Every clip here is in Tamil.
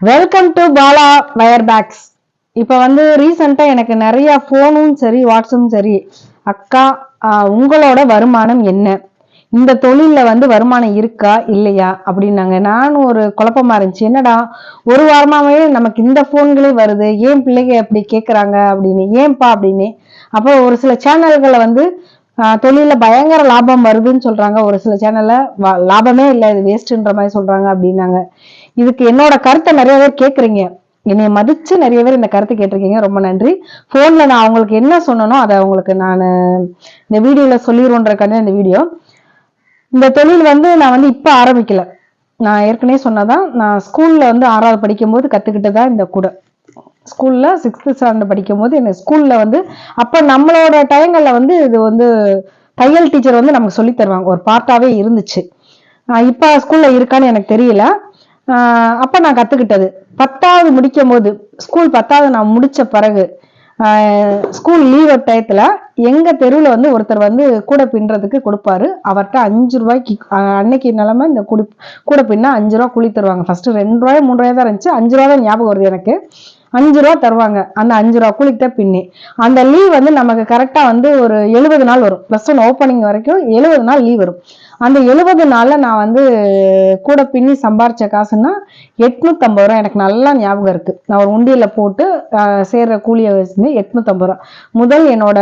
Welcome to Bala wire bags இப்போ வந்து ரீசெண்டாக எனக்கு நிறைய ஃபோனும் சரி வாட்ஸும் சரி அக்கா உங்களோட வருமானம் என்ன? இந்த தொழிலில் வந்து வருமானம் இருக்கா இல்லையா? அப்படின்னாங்க. நானும் ஒரு குழப்பமா இருந்துச்சு. என்னடா ஒரு வாரமாகவே நமக்கு இந்த ஃபோன்களே வருது. ஏன் பிள்ளைங்க அப்படி கேட்குறாங்க அப்படின்னு. ஏன்பா அப்படின்னு. அப்போ ஒரு சில சேனல்களை வந்து தொழிலில் பயங்கர லாபம் வருதுன்னு சொல்கிறாங்க ஒரு சில சேனலில் வ- லாபமே இல்லை. இது வேஸ்ட்டுன்ற மாதிரி சொல்கிறாங்க அப்படின்னாங்க. இதுக்கு என்னோட கருத்தை நிறைய பேர் கேட்குறீங்க என்னை மதிச்சு நிறைய பேர் இந்த கருத்தை கேட்டிருக்கீங்க. ரொம்ப நன்றி. போன்ல நான் அவங்களுக்கு என்ன சொன்னனோ அதை அவங்களுக்கு நான் இந்த வீடியோல சொல்லிடுவோன்றக்கான இந்த வீடியோ. இந்த தொழில் வந்து நான் வந்து இப்ப ஆரம்பிக்கல. நான் ஏற்கனவே சொன்னதான் நான் ஸ்கூல்ல வந்து ஆறாவது படிக்கும்போது கத்துக்கிட்டதா இந்த கூட. ஸ்கூல்ல சிக்ஸ்த் ஸ்டாண்டர்ட் படிக்கும்போது எனக்கு ஸ்கூல்ல வந்து அப்ப நம்மளோட டயங்கள்ல வந்து இது வந்து தையல் டீச்சர் வந்து நமக்கு சொல்லி தருவாங்க. ஒரு பார்ட்டாவே இருந்துச்சு. இப்போ இப்ப ஸ்கூல்ல இருக்கான்னு எனக்கு தெரியல. அப்ப நான் கத்துக்கிட்டது. பத்தாவது முடிக்கும் போது ஸ்கூல் பத்தாவது நான் முடிச்ச பிறகு ஸ்கூல் லீவ் டயத்துல எங்க தெருவில் வந்து ஒருத்தர் வந்து கூட பின்னுறதுக்கு கொடுப்பாரு. அவர்கிட்ட அஞ்சு ரூபாய்க்கு அன்னைக்கு நிலமை இந்த குடி கூட பின்னா அஞ்சு ரூபா குழி தருவாங்க. ஃபர்ஸ்ட் ரெண்டு ரூபாய் மூணு ரூபாய் தான் இருந்துச்சு. அஞ்சு ரூபா தான் ஞாபகம் வருது எனக்கு. அஞ்சு ரூபா தருவாங்க. அந்த அஞ்சு ரூபா கூலிக்கிட்ட பின்னி. அந்த லீவ் வந்து நமக்கு கரெக்டாக வந்து ஒரு எழுபது நாள் வரும். ப்ளஸ் ஒன் ஓப்பனிங் வரைக்கும் எழுபது நாள் லீவ் வரும். அந்த எழுபது நாளில் நான் வந்து கூட பின்னி சம்பாரித்த காசுன்னா எட்நூத்தம்பது ரூபா. எனக்கு நல்லா ஞாபகம் இருக்குது நான் ஒரு உண்டியில் போட்டு ஆஹ், சேர்ற கூலியை வச்சுருந்து எட்நூத்தம்பது ரூபா. முதல் என்னோட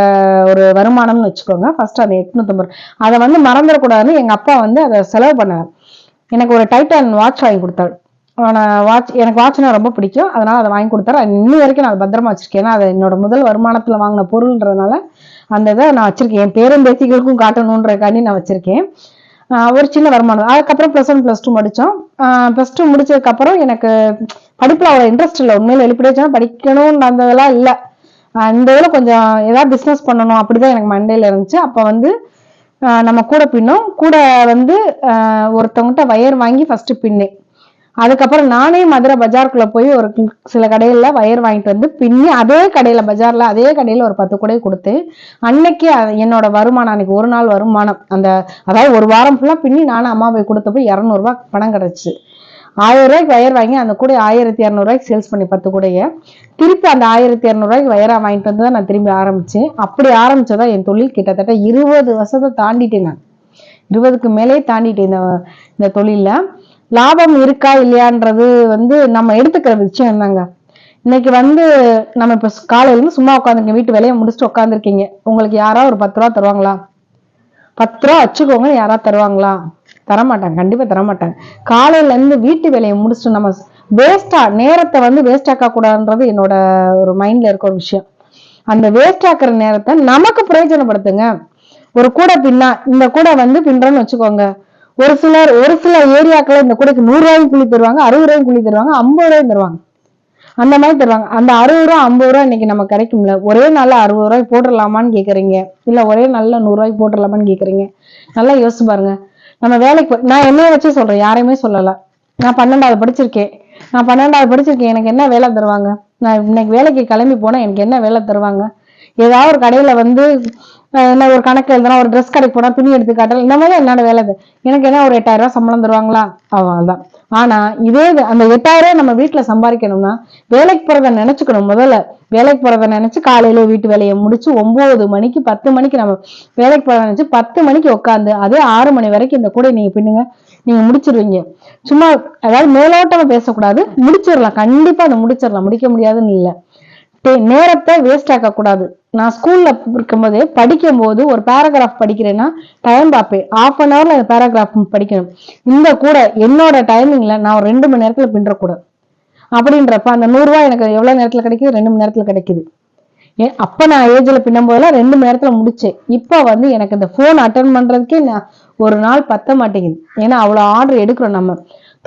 ஒரு வருமானம்னு வச்சுக்கோங்க. ஃபஸ்ட்டு அந்த எட்நூத்தம்பது ரூபா. அதை வந்து மறந்துடக்கூடாதுன்னு எங்கள் அப்பா வந்து அதை செலவு பண்ணார். எனக்கு ஒரு டைட்டன் வாட்ச் வாங்கி கொடுத்தாரு. நான் வாட்ச் எனக்கு வாட்ச்னா ரொம்ப பிடிக்கும். அதனால அதை வாங்கி கொடுத்தாரு இன்னும் வரைக்கும் நான் அதை பத்திரமா வச்சிருக்கேன். ஏன்னா அது என்னோட முதல் வருமானத்துல வாங்கின பொருள்ன்றதுனால அந்த இதை நான் வச்சிருக்கேன். என் பேரும் பேத்திகளுக்கும் காட்டணுன்றக்காண்டி நான் வச்சிருக்கேன். ஒரு சின்ன வருமானம். அதுக்கப்புறம் ப்ளஸ் ஒன் ப்ளஸ் டூ முடித்தோம் ப்ளஸ் டூ முடிச்சதுக்கப்புறம் எனக்கு படிப்பில் அவ்வளோ இன்ட்ரெஸ்ட் இல்லை. உண்மையில வெளிப்படையா படிக்கணும்னு அந்த இதெல்லாம் இல்லை. இந்த இதில் கொஞ்சம் ஏதாவது பிஸ்னஸ் பண்ணணும். அப்படிதான் எனக்கு மண்டையில் இருந்துச்சு. அப்போ வந்து நம்ம கூட பின்னோம். கூட வந்து ஒருத்தவங்ககிட்ட வயர் வாங்கி ஃபர்ஸ்ட் பின்னேன். அதுக்கப்புறம் நானே மதுரை பஜாருக்குள்ள போய் ஒரு சில கடையில வயர் வாங்கிட்டு வந்து பின்னி அதே கடையில பஜார்ல அதே கடையில ஒரு பத்து கூடை கொடுத்து அன்னைக்கு என்னோட வருமானம் அன்னைக்கு ஒரு நாள் வருமானம் அந்த அதாவது ஒரு வாரம் ஃபுல்லா பின்னி நானும் அம்மா போய் கொடுத்தப்போ இரநூறுவா பணம் கிடைச்சு ஆயிரம் ரூபாய்க்கு வயர் வாங்கி அந்த கூட ஆயிரத்தி இரநூறுவாய்க்கு சேல்ஸ் பண்ணி பத்து கூடைய திருப்பி அந்த ஆயிரத்தி இரநூறுவாய்க்கு வயரா வாங்கிட்டு வந்து தான் நான் திரும்பி ஆரம்பிச்சேன். அப்படி ஆரம்பிச்சதா என் தொழில் கிட்டத்தட்ட இருபது வருஷத்தை தாண்டிட்டேன் நான். இருபதுக்கு மேலே தாண்டிட்டேன் இந்த இந்த தொழில்ல. லாபம் இருக்கா இல்லையான்றது வந்து நம்ம எடுத்துக்கிற விஷயம் என்னங்க? இன்னைக்கு வந்து நம்ம இப்ப காலையில இருந்து சும்மா உட்காந்துருக்கீங்க வீட்டு வேலையை முடிச்சுட்டு உட்காந்துருக்கீங்க உங்களுக்கு யாராவது ஒரு பத்து ரூபா தருவாங்களா? பத்து ரூபா வச்சுக்கோங்க யாராவது தருவாங்களா? தரமாட்டாங்க கண்டிப்பா தரமாட்டாங்க. காலையில இருந்து வீட்டு வேலையை முடிச்சுட்டு நம்ம வேஸ்டா நேரத்தை வந்து வேஸ்ட் ஆக்க கூடாதுன்றது என்னோட ஒரு மைண்ட்ல இருக்க ஒரு விஷயம். அந்த வேஸ்ட் ஆக்குற நேரத்தை நமக்கு பிரயோஜனப்படுத்துங்க. ஒரு கூடை பின்னா இந்த கூடை வந்து பின்றோன்னு வச்சுக்கோங்க. ஒரு சிலர் ஒரு சில ஏரியாக்கள் இந்த கூடைக்கு நூறு ரூபாய்க்கு கூலி தருவாங்க அறுபது ரூபாய்க்கு கூலி தருவாங்க ஐம்பது ரூபாய்க்கு தருவாங்க. அந்த மாதிரி தருவாங்க. அந்த அறுபது ரூபா ஐம்பது ரூபா இன்னைக்கு நமக்கு கிடைக்கும்ல? ஒரே நாள்ல அறுபது ரூபாய்க்கு போட்டுடலாமான்னு கேக்குறீங்க? இல்ல ஒரே நாள்ல நூறு ரூபாய்க்கு போட்டுடலாமான்னு கேக்குறீங்க? நல்லா யோசிச்சு பாருங்க. நம்ம வேலைக்கு போ- நான் என்னைய வச்சு சொல்றேன் யாரையுமே சொல்லல. நான் பன்னெண்டாவது படிச்சிருக்கேன். நான் பன்னெண்டாவது படிச்சிருக்கேன் எனக்கு என்ன வேலை தருவாங்க? நான் இன்னைக்கு வேலைக்கு கிளம்பி போனா எனக்கு என்ன வேலை தருவாங்க? ஏதாவது ஒரு கடையில வந்து என்ன ஒரு கணக்கு எழுதுனா ஒரு ட்ரெஸ் கடைக்கு போனா துணி எடுத்து காட்டல. இந்த மாதிரி என்னோட வேலை அது. எனக்கு என்ன ஒரு எட்டாயிரம் ரூபாய் சம்பளம் தருவாங்களா? அவ்வளவுதான். ஆனா இதே இது, அந்த எட்டாயிரம் ரூபாய் நம்ம வீட்டுல சம்பாதிக்கணும்னா வேலைக்கு போறத நினைச்சுக்கணும் முதல்ல. வேலைக்கு போறத நினைச்சு காலையில வீட்டு வேலையை முடிச்சு ஒன்பது மணிக்கு பத்து மணிக்கு நம்ம வேலைக்கு போறத நினைச்சு பத்து மணிக்கு உட்காந்து அதே ஆறு மணி வரைக்கும் இந்த கூட நீங்க பின்னுங்க நீங்க முடிச்சிருவீங்க. சும்மா அதாவது மேலோட்டமா பேசக்கூடாது. முடிச்சிடலாம். கண்டிப்பா அதை முடிச்சிடலாம். முடிக்க முடியாதுன்னு இல்லை. டே- நேரத்தை வேஸ்ட் ஆக்கக்கூடாது. நான் ஸ்கூல்ல இருக்கும்போது படிக்கும்போது ஒரு பேராகிராஃப் படிக்கிறேன்னா டைம் பார்ப்பேன் ஆஃப் அன் ஹவர்ல அந்த பேராகிராஃப் படிக்கணும். இந்த கூட என்னோட டைமிங்ல நான் ஒரு ரெண்டு மணி நேரத்துல பின்றக்கூடாது அப்படின்றப்ப அந்த நூறுரூவா எனக்கு எவ்வளவு நேரத்துல கிடைக்குது? ரெண்டு மணி நேரத்துல கிடைக்குது. ஏன் அப்ப நான் ஏஜ்ல பின்னும் போதெல்லாம் ரெண்டு மணி நேரத்துல முடிச்சேன். இப்போ வந்து எனக்கு இந்த போன் அட்டன் பண்றதுக்கே நான் ஒரு நாள் பத்த மாட்டேங்குது. ஏன்னா அவ்வளவு ஆர்டர் எடுக்கிறோம் நம்ம.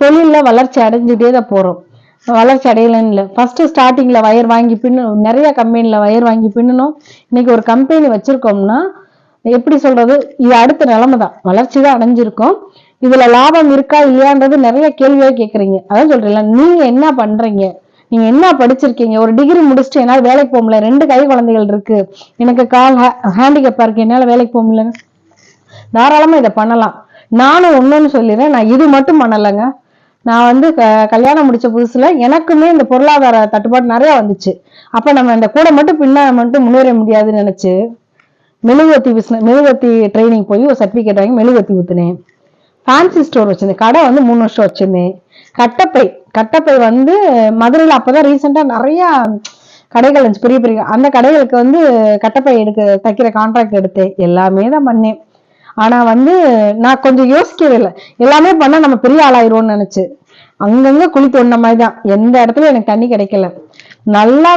தொழில வளர்ச்சி அடைஞ்சுட்டே தான் போறோம். வளர்ச்சி அடையலன்னு இல்லை. ஃபர்ஸ்ட் ஸ்டார்டிங்ல வயர் வாங்கி பின்னு நிறைய கம்பெனில வயர் வாங்கி பின்னணும் இன்னைக்கு ஒரு கம்பெனி வச்சிருக்கோம்னா எப்படி சொல்றது? இது அடுத்த நிலைமை தான். வளர்ச்சி தான் அடைஞ்சிருக்கும். இதுல லாபம் இருக்கா இல்லையான்றது நிறைய கேள்வியா கேக்குறீங்க. அதான் சொல்றீங்க நீங்க என்ன பண்றீங்க? நீங்க என்ன படிச்சிருக்கீங்க? ஒரு டிகிரி முடிச்சுட்டு என்னால வேலைக்கு போக முடியல. ரெண்டு கை குழந்தைகள் இருக்கு. எனக்கு கால் ஹேண்டிகேப்பா இருக்கு. என்னால வேலைக்கு போக முடியலன்னு. தாராளமா இதை பண்ணலாம். நானும் ஒண்ணுன்னு சொல்லிடுறேன். நான் இது மட்டும் பண்ணலைங்க. நான் வந்து க- கல்யாணம் முடிச்ச புதுசுல எனக்குமே இந்த பொருளாதார தட்டுப்பாடு நிறைய வந்துச்சு. அப்ப நம்ம இந்த கூட மட்டும் பின்னால் மட்டும் முன்னேற முடியாதுன்னு நினைச்சு மெழுகுவத்தி பிஸ்னஸ் மெழுகுவத்தி ட்ரைனிங் போய் ஒரு சர்டிபிகேட் வாங்கி மெழுகுவத்தி ஊத்துனேன். ஃபேன்சி ஸ்டோர் வச்சிருந்தேன். கடை வந்து மூணு வருஷம் வச்சிருந்தேன். கட்டப்பை கட்டப்பை வந்து மதுரையில் அப்போதான் ரீசெண்டாக நிறையா கடைகள் இருந்துச்சு. பெரிய பெரிய அந்த கடைகளுக்கு வந்து கட்டப்பை எடுக்க தைக்கிற கான்ட்ராக்ட் எடுத்தேன். எல்லாமே தான் பண்ணேன். ஆனா வந்து நான் கொஞ்சம் யோசிக்கவே இல்லை. எல்லாமே பண்ணா நம்ம பெரிய ஆளாயிருவோம்னு நினைச்சு. அங்கங்க குழி தோண்டின மாதிரி தான் எந்த இடத்துல எனக்கு தண்ணி கிடைக்கல. நல்லா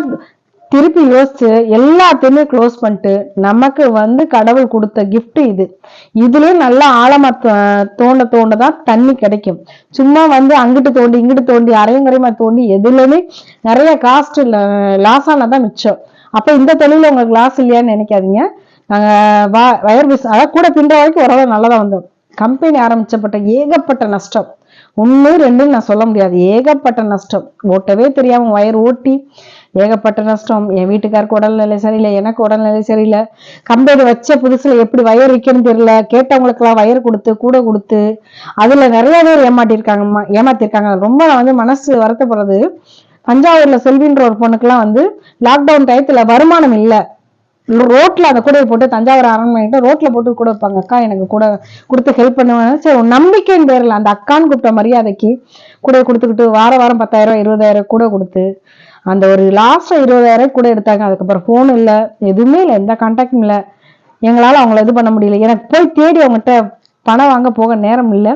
திருப்பி யோசிச்சு எல்லாத்தையுமே க்ளோஸ் பண்ணிட்டு நமக்கு வந்து கடவுள் கொடுத்த கிஃப்ட் இது. இதுலயும் நல்லா ஆழமா தோண்ட தோண்ட தான் தண்ணி கிடைக்கும். சும்மா வந்து அங்கிட்டு தோண்டி இங்கிட்டு தோண்டி அரையங்கரையமா தோண்டி எதுலயுமே நிறைய காஸ்ட் லாஸ் ஆனாதான் மிச்சம். அப்ப இந்த தொழில உங்களுக்கு லாஸ் இல்லையான்னு நினைக்காதீங்க. நாங்கள் வ- வயர் பிஸ் அதாவது கூட பின்ற வரைக்கும் ஓரளவு நல்லதாக வந்தோம். கம்பெனி ஆரம்பிச்சப்பட்ட ஏகப்பட்ட நஷ்டம். ஒன்று ரெண்டுன்னு நான் சொல்ல முடியாது. ஏகப்பட்ட நஷ்டம். ஓட்டவே தெரியாமல் வயர் ஓட்டி ஏகப்பட்ட நஷ்டம். என் வீட்டுக்காருக்கு உடல்நிலை சரியில்லை எனக்கு உடல்நிலை சரியில்லை. கம்பெனி வச்ச புதுசில் எப்படி வயர் விற்கணும்னு தெரியல. கேட்டவங்களுக்கெல்லாம் வயர் கொடுத்து கூட கொடுத்து அதில் நிறைய பேர் ஏமாட்டியிருக்காங்க ஏமாத்திருக்காங்க. ரொம்ப நான் வந்து மனசு வருத்தப்படுறது. தஞ்சாவூரில் செல்வின்ற ஒரு பொண்ணுக்கெல்லாம் வந்து லாக்டவுன் டயத்தில் வருமானம் இல்லை. ரோட்ல அந்த கூடையை போட்டு தஞ்சாவூர் அரண்மனைகிட்ட ரோட்ல போட்டு கூட வைப்பாங்க. அக்கா எனக்கு கூட கொடுத்து ஹெல்ப் பண்ணுவேன் சரி நம்பிக்கைன்னு பேரில் அந்த அக்கான்னு கூப்பிட்ட மரியாதைக்கு கூட கொடுத்துக்கிட்டு வார வாரம் பத்தாயிரம் இருபதாயிரம் கூட கொடுத்து அந்த ஒரு லாஸ்ட் இருபதாயிரம் கூட எடுத்தாங்க. அதுக்கப்புறம் ஃபோன் இல்ல எதுவுமே இல்லை எந்த கான்டாக்டும் இல்லை. எங்களால அவங்கள இது பண்ண முடியல. எனக்கு போய் தேடி அவங்ககிட்ட பணம் வாங்க போக நேரம் இல்லை.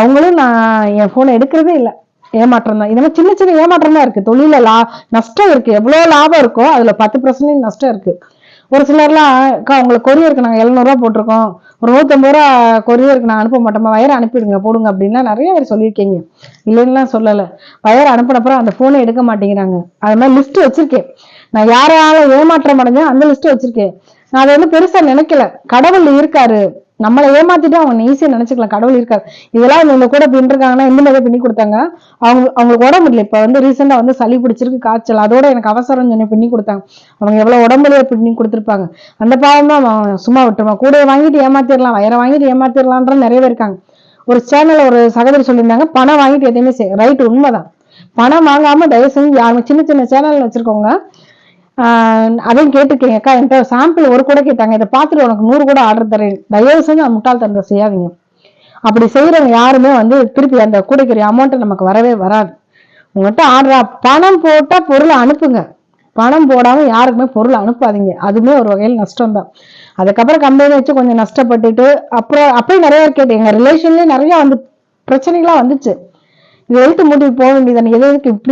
அவங்களும் நான் என் ஃபோனை எடுக்கிறதே இல்லை. ஏமாற்றம் தான். இதெல்லாம் சின்ன சின்ன ஏமாற்றம் தான் இருக்கு. தொழில லா நஷ்டம் இருக்கு. எவ்வளவு லாபம் இருக்கோ அதுல பத்து பர்சன்டேஜ் நஷ்டம் இருக்கு. ஒரு சிலர்லாம் அக்கா உங்களுக்கு கொரியருக்கு நாங்கள் எழுநூறுவா போட்டிருக்கோம். ஒரு நூத்தம்பது ரூபா கொரியருக்கு நான் அனுப்ப மாட்டோமா வயர் அனுப்பிடுங்க போடுங்க அப்படின்லாம் நிறைய பேர் சொல்லியிருக்கீங்க. இல்லைன்னுலாம் சொல்லலை. வயர் அனுப்பினப்புறம் அந்த ஃபோனை எடுக்க மாட்டேங்கிறாங்க. அது மாதிரி லிஸ்ட் வச்சிருக்கேன். நான் யாரால ஏமாற்றம் அடைஞ்சேன் அந்த லிஸ்ட் வச்சிருக்கேன். நான் அதை வந்து பெருசாக நினைக்கல. கடவுள் இருக்காரு. நம்மளை ஏமாத்திட்டு அவங்க ஈஸியா நினைச்சுக்கலாம். கடவுள் இருக்காரு. இதெல்லாம் இவங்க கூட பின்னிருக்காங்கன்னா எந்த மாதிரி பின்னி கொடுத்தாங்க. அவங்க அவங்களுக்கு உடம்பு இல்லை. இப்ப வந்து ரீசெண்டா வந்து சளி பிடிச்சிருக்கு காய்ச்சல். அதோட எனக்கு அவசரம் சொல்லி பின்னி கொடுத்தாங்க. அவங்க எவ்வளவு உடம்புலயே பின்னி கொடுத்துருப்பாங்க. அந்த பாவம் தான் சும்மா விட்டுருவான். கூட வாங்கிட்டு ஏமாத்திரலாம் வயரை வாங்கிட்டு ஏமாத்திரலான்ற நிறைய பேர் இருக்காங்க. ஒரு சேனல்ல ஒரு சகோதரி சொல்லியிருந்தாங்க பணம் வாங்கிட்டு எதையுமே செய்ய ரைட் உண்மைதான். பணம் வாங்காம தயவு செஞ்சு யாருமே சின்ன சின்ன சேனல் வச்சிருக்கவங்க அதையும் கேட்டிருக்கீங்க அக்கா. என்கிட்ட சாம்பிள் ஒரு கூட கேட்டாங்க. இதை பார்த்துட்டு உனக்கு நூறு கூட ஆர்டர் தரேன். தயவு செஞ்சு அந்த முட்டாள்தனத்தை செய்யாதீங்க. அப்படி செய்யறவங்க யாருமே வந்து திருப்பி அந்த கூடைக்குரிய அமௌண்ட் நமக்கு வரவே வராது. உங்கள்கிட்ட ஆர்டர் பணம் போட்டா பொருளை அனுப்புங்க. பணம் போடாமல் யாருக்குமே பொருள் அனுப்பாதீங்க. அதுவுமே ஒரு வகையில் நஷ்டம் தான் அதுக்கப்புறம் கம்பெனி வச்சு கொஞ்சம் நஷ்டப்பட்டுட்டு அப்புறம் அப்பயும் நிறைய கேட்டு எங்க ரிலேஷன்லயே நிறையா வந்து பிரச்சனைகள்லாம் வந்துச்சு. இது எழுத்து மூட்டி போக வேண்டியது எது எதுக்கு இப்படி